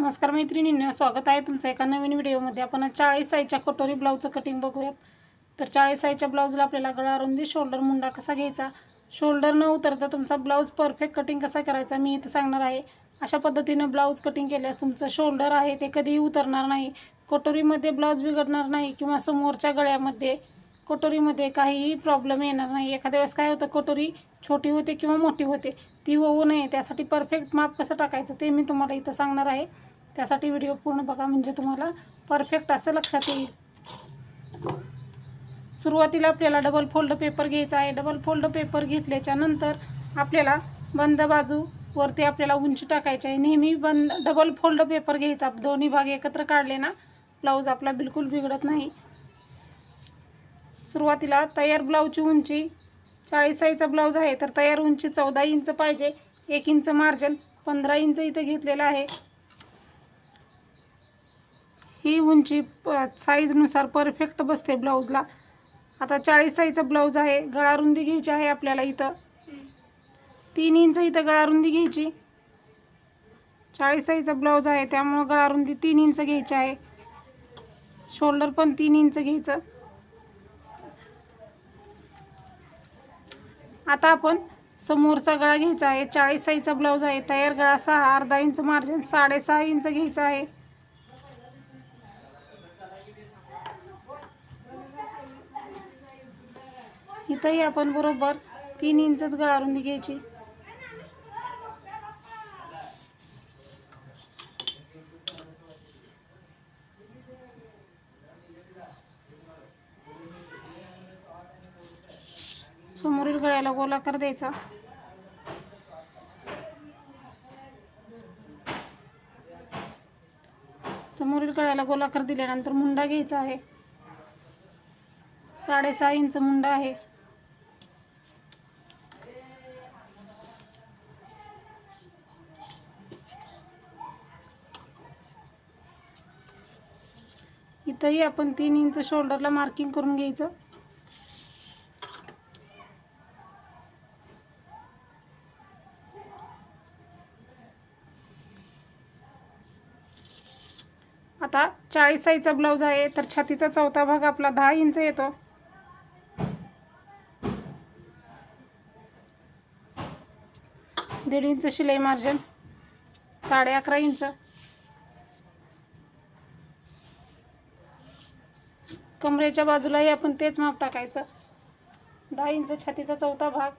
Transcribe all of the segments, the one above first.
नमस्कार मैत्रिणींना स्वागत आहे तुमचं एका नवीन व्हिडिओमध्ये. आपण चाळीस आईच्या कटोरी ब्लाऊजचं कटिंग बघूया तर चाळीस आईच्या ब्लाऊजला आपल्याला गळा रुंदी शोल्डर मुंडा कसा घ्यायचा? शोल्डर न उतरता तुमचा ब्लाऊज परफेक्ट कटिंग कसा करायचा मी इथं सांगणार आहे. अशा पद्धतीनं ब्लाऊज कटिंग केल्यास तुमचं शोल्डर आहे ते कधीही उतरणार नाही. कटोरीमध्ये ब्लाऊज बिघडणार नाही किंवा समोरच्या गळ्यामध्ये कटोरीमध्ये काहीही प्रॉब्लेम येणार नाही. एखाद्या वेळेस काय होतं कटोरी छोटी होते किंवा मोठी होते ती होऊ नये. त्यासाठी परफेक्ट माप कसं टाकायचं ते मी तुम्हाला इथं सांगणार आहे. त्यासाठी व्हिडिओ पूर्ण बघा म्हणजे तुम्हाला परफेक्ट असं लक्षात येईल. सुरुवातीला आपल्याला डबल फोल्ड पेपर घ्यायचा आहे. डबल फोल्ड पेपर घेतल्याच्या नंतर आपल्याला बंद बाजू वरती आपल्याला उंची टाकायची आहे. नेहमी बंद डबल फोल्ड पेपर घ्यायचा. दोन्ही भाग एकत्र काढले ना ब्लाऊज आपला बिलकुल बिघडत नाही. सुरुवातीला तयार ब्लाऊजची उंची चाळीसाईचा ब्लाऊज आहे तर तयार उंची चौदा इंच पाहिजे एक इंच मार्जिन पंधरा इंच इथं घेतलेलं आहे. ही उंची प साईजनुसार परफेक्ट बसते ब्लाऊजला. आता चाळीस साईजचा ब्लाऊज आहे गळारुंदी घ्यायची आहे आपल्याला इथं. तीन इंच इथं गळारुंदी घ्यायची. चाळीस साईजचा ब्लाऊज आहे त्यामुळं गळारुंदी तीन इंच घ्यायची आहे. शोल्डर पण तीन इंच घ्यायचं. आता आपण समोरचा गळा घ्यायचा आहे. चाळीस साईजचा ब्लाऊज आहे. तयार गळा सहा अर्धा इंच मार्जिन साडेसहा इंच घ्यायचा आहे. इथंही आपण बरोबर तीन इंचच गळा रुंदी घ्यायची. समोरील गळ्याला गोलाकार द्यायचा. समोरील गळ्याला गोलाकार दिल्यानंतर मुंडा घ्यायचा आहे. साडेसहा इंच मुंडा आहे. इथंही आपण तीन इंच शोल्डरला मार्किंग करून घ्यायचं आता चाळीस साईजचा ब्लाऊज आहे तर छातीचा चौथा भाग आपला दहा इंच येतो. दीड इंच शिलाई मार्जिन साडे अकरा इंच. कमरेच्या बाजूलाही आपण तेच माप टाकायचं. दहा इंच छातीचा चौथा भाग.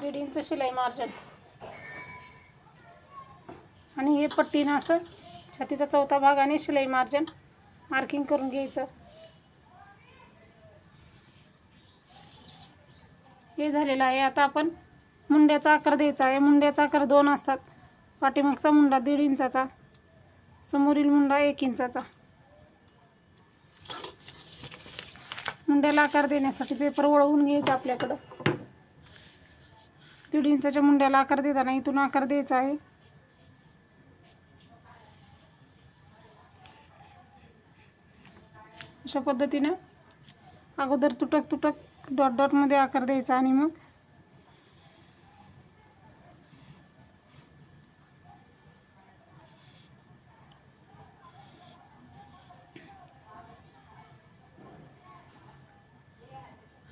दीड इंच शिलाई मार्जिन आणि हे पट्टीनं असं छातीचा चौथा भाग आणि शिलाई मार्जन मार्किंग करून घ्यायचं. हे झालेलं आहे. आता आपण मुंड्याचा आकार द्यायचा आहे. मुंड्याचा आकार दोन असतात. पाठीमागचा मुंडा दीड इंचाचा समोरील मुंडा एक इंचाचा. मुंड्याला आकार देण्यासाठी पेपर वळवून घ्यायचा आपल्याकडं. दीड इंचाच्या मुंड्याला आकार देताना इथून आकार द्यायचा आहे. अशा पद्धतीनं अगोदर तुटक तुटक डॉट डॉटमध्ये आकार द्यायचा आणि मग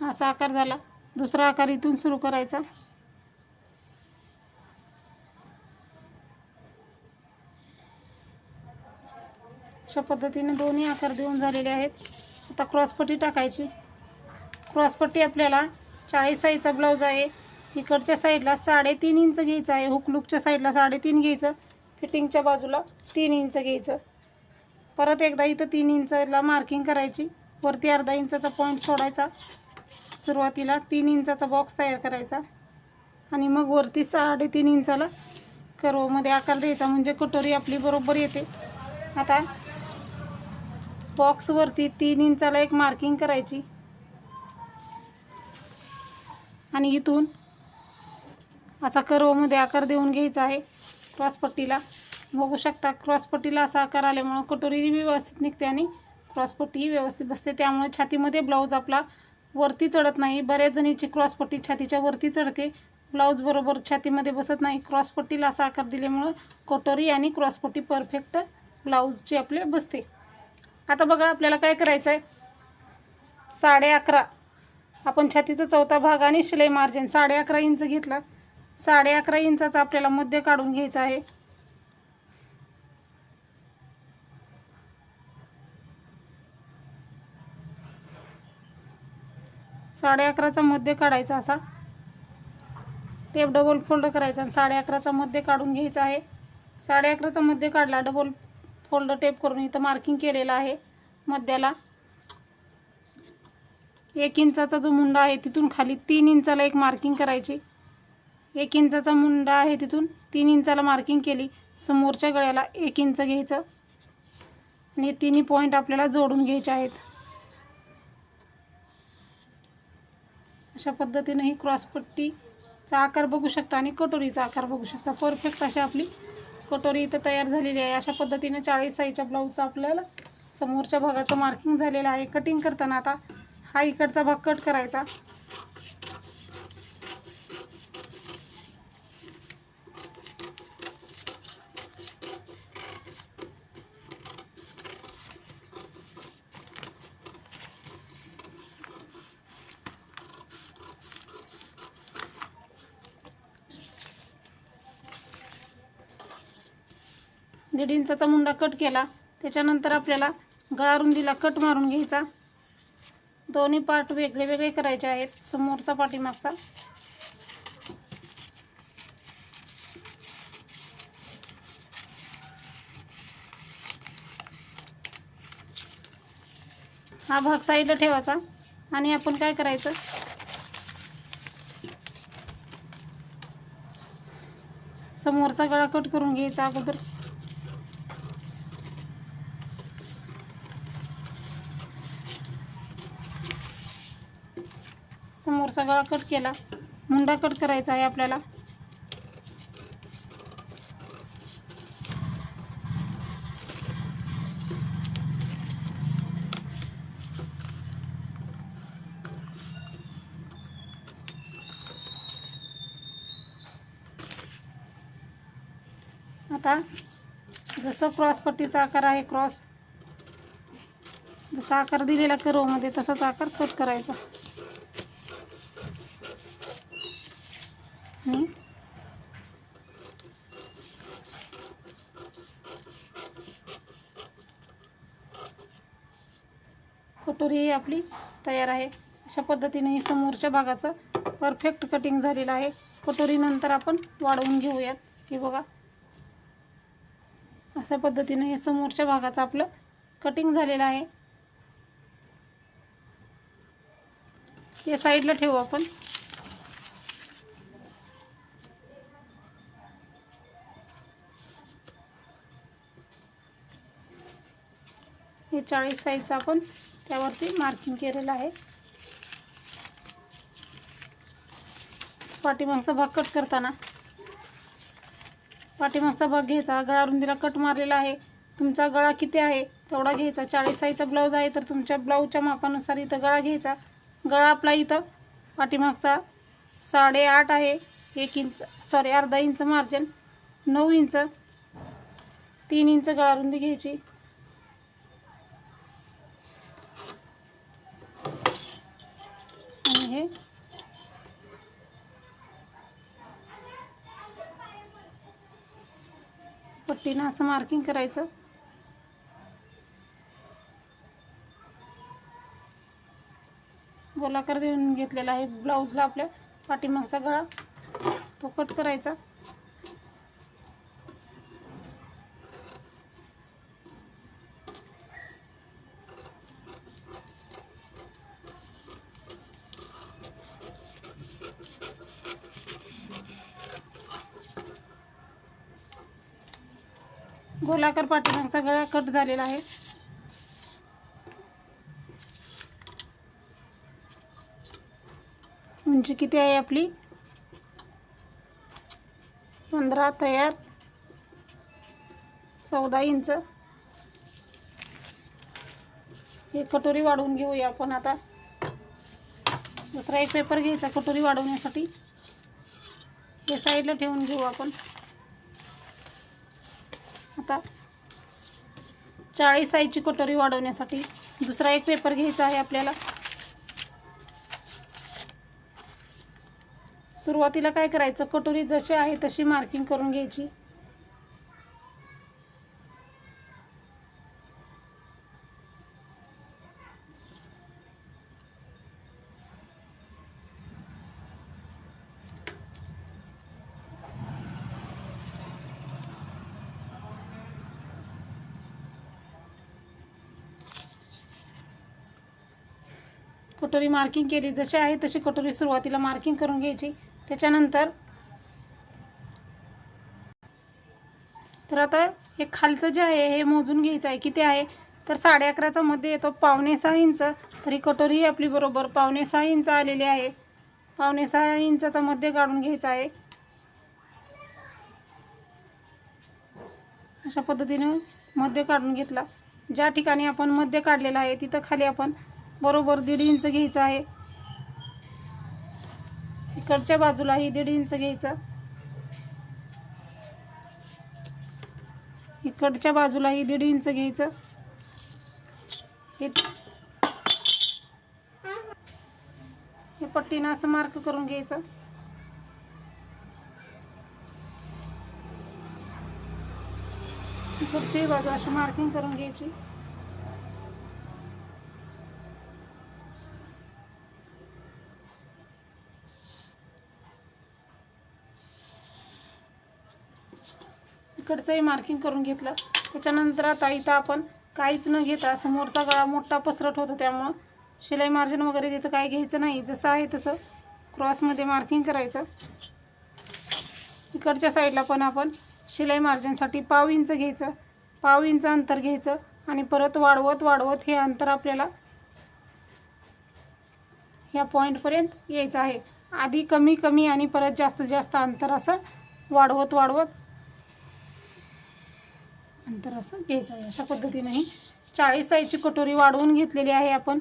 असा आकार झाला. दुसरा आकार इथून सुरू करायचा. अशा पद्धतीने दोन्ही आकार देऊन झालेले आहेत. आता क्रॉसपट्टी टाकायची. क्रॉसपट्टी आपल्याला चाळीस साईजचा ब्लाऊज आहे. इकडच्या साईडला साडेतीन इंच घ्यायचं आहे. हुकलुकच्या साईडला साडेतीन घ्यायचं. फिटिंगच्या बाजूला तीन इंच घ्यायचं. परत एकदा इथं तीन इंचला मार्किंग करायची. वरती अर्धा इंचाचा पॉईंट सोडायचा. सुरुवातीला तीन इंचाचा बॉक्स तयार करायचा. आणि मग वरती साडेतीन इंचाला कर्वमध्ये आकार द्यायचा. म्हणजे कटोरी आपली बरोबर येते. आता बॉक्सवरती तीन इंचाला एक मार्किंग करायची. आणि इथून असा कर्वमध्ये आकार देऊन घ्यायचा आहे क्रॉसपट्टीला. बघू शकता क्रॉसपट्टीला असा आकार आल्यामुळं कटोरी व्यवस्थित निघते आणि क्रॉसपट्टीही व्यवस्थित बसते. त्यामुळे छातीमध्ये ब्लाऊज आपला वरती चढत नाही. बऱ्याच जणीची क्रॉसपट्टी छातीच्या वरती चढते. ब्लाऊज बरोबर छातीमध्ये बसत नाही. क्रॉसपट्टीला असा आकार दिल्यामुळं कटोरी आणि क्रॉसपट्टी परफेक्ट ब्लाऊजची आपले बसते. आता बघा आपल्याला काय करायचं आहे साडे अकरा. आपण छातीचा चौथा भाग आणि शिलाई मार्जिन साडे अकरा इंच घेतला. साडे अकरा इंचाचा आपल्याला मध्य काढून घ्यायचा आहे. साडे अकराचा मध्य काढायचा असा. टेप डबल फोल्ड करायचा आणि साडे अकराचा मध्य काढून घ्यायचा आहे. साडे अकराचा मध्य काढला डबल फोल्डर टेप करून इथं मार्किंग केलेलं आहे. मध्याला एक इंचाचा जो मुंडा आहे तिथून खाली तीन इंचाला एक मार्किंग करायची. एक इंचाचा मुंडा आहे तिथून तीन इंचाला मार्किंग केली. समोरच्या गळ्याला एक इंच घ्यायचं. आणि तिन्ही पॉईंट आपल्याला जोडून घ्यायचे आहेत. अशा पद्धतीने ही क्रॉसपट्टीचा आकार बघू शकता आणि कटोरीचा आकार बघू शकता. परफेक्ट अशी आपली कटोरी इथं तयार झालेली आहे. अशा पद्धतीने चाळीस साईजच्या ब्लाऊजचं आपल्याला समोरच्या भागाचं मार्किंग झालेलं आहे. कटिंग करताना आता हा इकडचा भाग कट करायचा. दीड इंचाचा मुंडा कट केला. त्याच्यानंतर आपल्याला गळा रुंदीला कट मारून घ्यायचा. दोन्ही पार्ट वेगळे वेगळे करायचे आहेत. समोरचा पाठीमागचा हा भाग साईडला ठेवायचा. आणि आपण काय करायचं? समोरचा गळा कट करून घ्यायचा अगोदर. सगळा कट केला. मुंडा कट करायचा आहे आपल्याला. आता जसं क्रॉसपट्टीचा आकार आहे क्रॉस जसा आकार दिलेला करोमध्ये तसाच आकार कट करायचा. कटोरी ही आपली तयार आहे. अशा पद्धतीने ही समोरच्या भागाचं परफेक्ट कटिंग झालेलं आहे. कटोरीनंतर आपण वाढवून घेऊयात. हे बघा. अशा पद्धतीने हे समोरच्या भागाचं आपलं कटिंग झालेलं आहे. ते साईडला ठेवू आपण. चाळीस साईजचं आपण त्यावरती मार्किंग केलेलं आहे. पाठीमागचा भाग कट करताना. पाठीमागचा भाग घ्यायचा. गळा रुंदीला कट मारलेला आहे. तुमचा गळा किती आहे तेवढा घ्यायचा. चाळीस साईजचा ब्लाऊज आहे तर तुमच्या ब्लाऊजच्या मापानुसार इथं गळा घ्यायचा. गळा आपला इथं पाठीमागचा साडेआठ आहे. एक इंच सॉरी अर्धा इंच मार्जिन नऊ इंच तीन इंच गळा रुंदी घ्यायची. आहे. हे पट्टीनं असं मार्किंग करायचं. गोलाकार देऊन घेतलेला आहे ब्लाऊजला आपल्या पाठीमागचा गळा. तो कट करायचा. गोलाकार पाठीमागचा गळा कट झालेला आहे. उंची किती आहे आपली? पंधरा तयार. चौदा इंच. एक कटोरी वाढवून घेऊया आपण आता. दुसरा एक पेपर घ्यायचा कटोरी वाढवण्यासाठी. हे साईडला ठेवून घेऊ आपण. आता चाळीस आईची कटोरी वाढवण्यासाठी दुसरा एक पेपर घ्यायचा आहे आपल्याला. सुरुवातीला काय करायचं? कटोरी जशी आहे तशी मार्किंग करून घ्यायची. कटोरी मार्किंग केली. जशी आहे तशी कटोरी सुरुवातीला मार्किंग करून घ्यायची. त्याच्यानंतर तर आता हे खालचं जे आहे हे मोजून घ्यायचं आहे. किती आहे? तर साडे अकराचा मध्ये येतो पावणे सहा इंच. तरी कटोरी आपली बरोबर पावणे सहा इंच आलेली आहे. पावणे सहा इंचाचा मध्ये काढून घ्यायचा आहे. अशा पद्धतीनं मध्य काढून घेतला. ज्या ठिकाणी आपण मध्य काढलेला आहे तिथं खाली आपण बरोबर दीड इंच घ्यायचं आहे. इकडच्या बाजूलाही दीड इंच घ्यायचं. इकडच्या बाजूलाही दीड इंच घ्यायचं. हे पट्टीनं असं मार्क करून घ्यायचं. इकडची बाजू अशी मार्किंग करून घ्यायची. इकडचंही मार्किंग करून घेतलं. त्याच्यानंतर आता इथं आपण काहीच न घेता समोरचा गळा मोठा पसरट होतो त्यामुळं शिलाई मार्जिन वगैरे तिथं काही घ्यायचं नाही. जसं आहे तसं क्रॉसमध्ये मार्किंग करायचं. इकडच्या साईडला पण आपण शिलाई मार्जिनसाठी पाव इंच घ्यायचं. पाव इंच अंतर घ्यायचं आणि परत वाढवत वाढवत हे अंतर आपल्याला ह्या पॉईंटपर्यंत यायचं आहे. आधी कमी कमी आणि परत जास्त जास्त अंतर असं वाढवत वाढवत अंतर असं घ्यायचं आहे. अशा पद्धतीने चाळीस साईजची कटोरी वाढवून घेतलेली आहे आपण.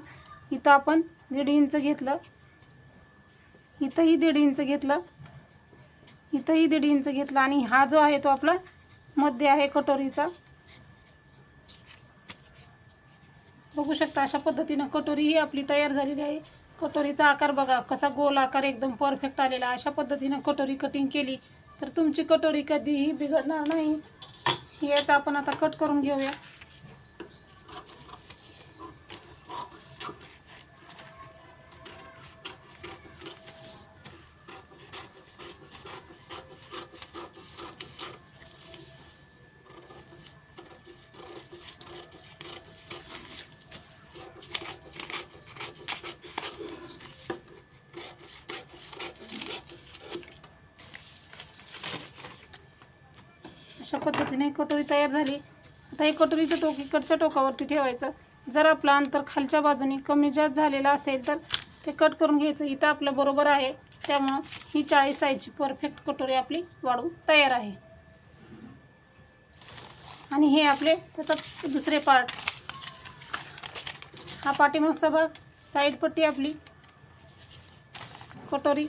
इथं आपण दीड इंच घेतलं. इथंही दीड इंच घेतलं. इथंही दीड इंच घेतलं. आणि हा जो आहे तो आपला मध्य आहे कटोरीचा. बघू शकता अशा पद्धतीनं कटोरी ही आपली तयार झालेली आहे. कटोरीचा आकार बघा कसा गोल आकार एकदम परफेक्ट आलेला अशा पद्धतीनं कटोरी कटिंग केली तर तुमची कटोरी कधीही बिघडणार नाही. याचा आपण आता कट करून घेऊया. पद्धतीने कटोरी तयार झाली. आता हे कटोरीचं टोक इकडच्या टोकावरती ठेवायचं. जर आपलं अंतर खालच्या बाजूने कमी जास्त झालेलं असेल तर ते कट करून घ्यायचं. इथं आपलं बरोबर आहे. त्यामुळं ही चाळीस साईजची परफेक्ट कटोरी आपली वाढून तयार आहे. आणि हे आपले त्याचा दुसरे पार्ट. हा पाठीमागचा भाग साईड पट्टी आपली कटोरी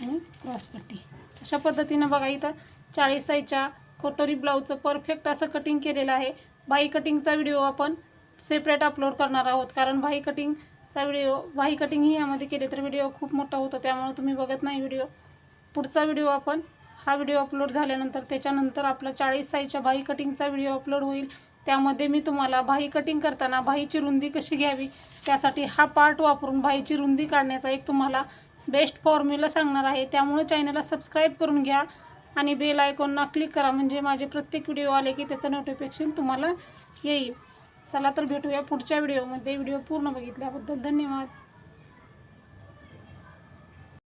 आणि क्रॉसपट्टी अशा पद्धतीनं बघा इथं चाळीस साईजच्या कटोरी ब्लाऊजचं परफेक्ट असं कटिंग केलेलं आहे. बाई कटिंगचा व्हिडिओ आपण सेपरेट अपलोड करणार आहोत. कारण बाई कटिंगचा व्हिडिओ बाई कटिंगही यामध्ये केले तर व्हिडिओ खूप मोठा होतो. त्यामुळे तुम्ही बघत नाही व्हिडिओ पुढचा व्हिडिओ आपण हा व्हिडिओ अपलोड झाल्यानंतर त्याच्यानंतर आपला चाळीस साईजच्या बाई कटिंगचा व्हिडिओ अपलोड होईल. त्यामध्ये मी तुम्हाला भाई कटिंग करताना भाईची रुंदी कशी घ्यावी त्यासाठी हा पार्ट वापरून भाईची रुंदी काढण्याचा एक तुम्हाला बेस्ट फॉर्म्युला सांगणार आहे. त्यामुळे चॅनलला सबस्क्राईब करून घ्या. आणि बेल आयकॉनला क्लिक करा. म्हणजे माझे प्रत्येक व्हिडिओ आले की त्याचं नोटिफिकेशन तुम्हाला येईल. चला तर भेटूया पुढच्या व्हिडिओमध्ये व्हिडिओ पूर्ण बघितल्याबद्दल धन्यवाद.